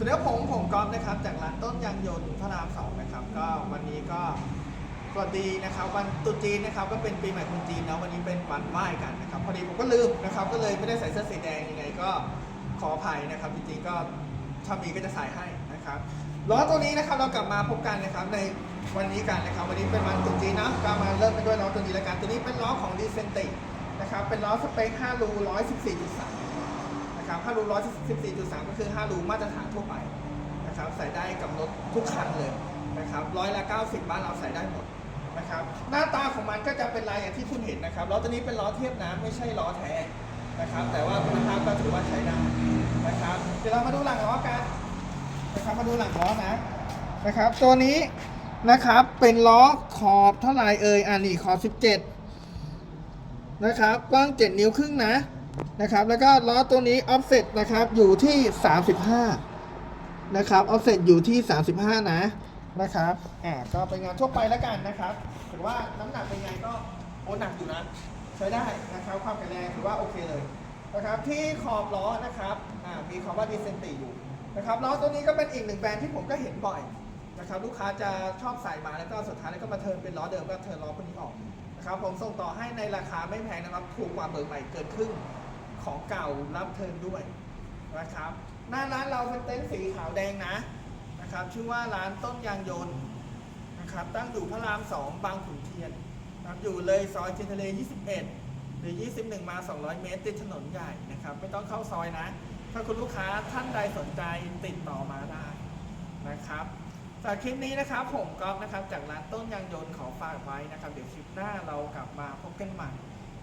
สวัสดีครับผมผมก๊อฟนะครับจากร้านต้นยางยนต์พระรามสองนะครับ ก็วันนี้ก็สวัสดีนะครับ วันตรุษจีนนะครับก็เป็นปีใหม่คนจีนเนาะวันนี้เป็นวันไหว้กันนะครับพอดีผมก็ลืมนะครับ ก็เลยไม่ได้ใส่เสื้อสีแดงยังไงก็ขออภัยนะครับจริงๆก็ถ้ามีก็จะใส่ให้นะครับล้อตัวนี้นะครับเรากลับมาพบกันนะครับในวันนี้กันนะครับ วันนี้เป็นวันตรุษจีนนะก็มาเริ่มกันด้วยล้อตัวนี้แล้วกันตัวนี้เป็นล้อของดีเซนตินะครับเป็นล้อสเปค5รู114.3 นะครับ5รู114.3 ก็คือ 5 รูมาตรฐานทั่วไปนะครับใส่ได้กับรถทุกคันเลยนะครับร้อยละ 90 บ้านเราใส่ได้หมดนะครับหน้าตาของมันก็จะเป็นลายอย่างที่คุณเห็นนะครับล้อตัวนี้เป็นล้อเทียบน้ำไม่ใช่ล้อแท้นะครับ แต่ว่าคุณภาพก็ถือว่าใช้ได้นะครับ เดี๋ยวเรามาดูหลังล้อกันนะครับมาดูหลังล้อนะนะครับ ตัวนี้นะครับเป็นล้อขอบเท่าไหร่เอ่ยอ่านี่ขอบ 17 นะครับกว้าง 7 นิ้วครึ่งนะ นะครับ แล้วก็ล้อตัวนี้ offset นะครับอยู่ที่ 35 นะครับ offset อยู่ที่ 35 นะนะครับอ่าก็เป็นงานทั่วไปแล้วกันนะครับถือว่าน้ำหนักเป็นไงก็โอ้หนักอยู่นะใช้ได้นะครับความแข็งแรงถือว่าโอเคเลยนะครับที่ขอบล้อนะครับอ่ามีคำว่า decenti อยู่นะครับล้อตัวนี้ก็เป็นอีกหนึ่งแบรนด์ที่ผมก็เห็นบ่อยนะครับลูกค้าจะชอบใส่มาแล้วก็สุดท้ายแล้วก็มาเทิร์นเป็นล้อเดิมก็เทิร์นล้อพวนี้ออกนะครับผมส่งต่อให้ในราคาไม่แพงนะครับถูกกว่าเบอร์ใหม่เกินครึ่ง ของเก่ารับเทิร์นด้วยนะครับ หน้าร้านเราเป็นเต็นท์สีขาวแดงนะนะครับ ชื่อว่าร้านต้นยางยนต์นะครับ ตั้งอยู่พระราม2บางขุนเทียนนะครับอยู่เลยซอยเทียนทะเล 21 หรือ 21 มา 200 เมตร ติดถนนใหญ่นะครับ ไม่ต้องเข้าซอยนะ ถ้าคุณลูกค้าท่านใดสนใจติดต่อมาได้นะครับจากคลิปนี้นะครับผมก๊อฟนะครับ จากร้านต้นยางยนต์ขอฝากไว้นะครับ เดี๋ยวคลิปหน้าเรากลับมาพบกันใหม่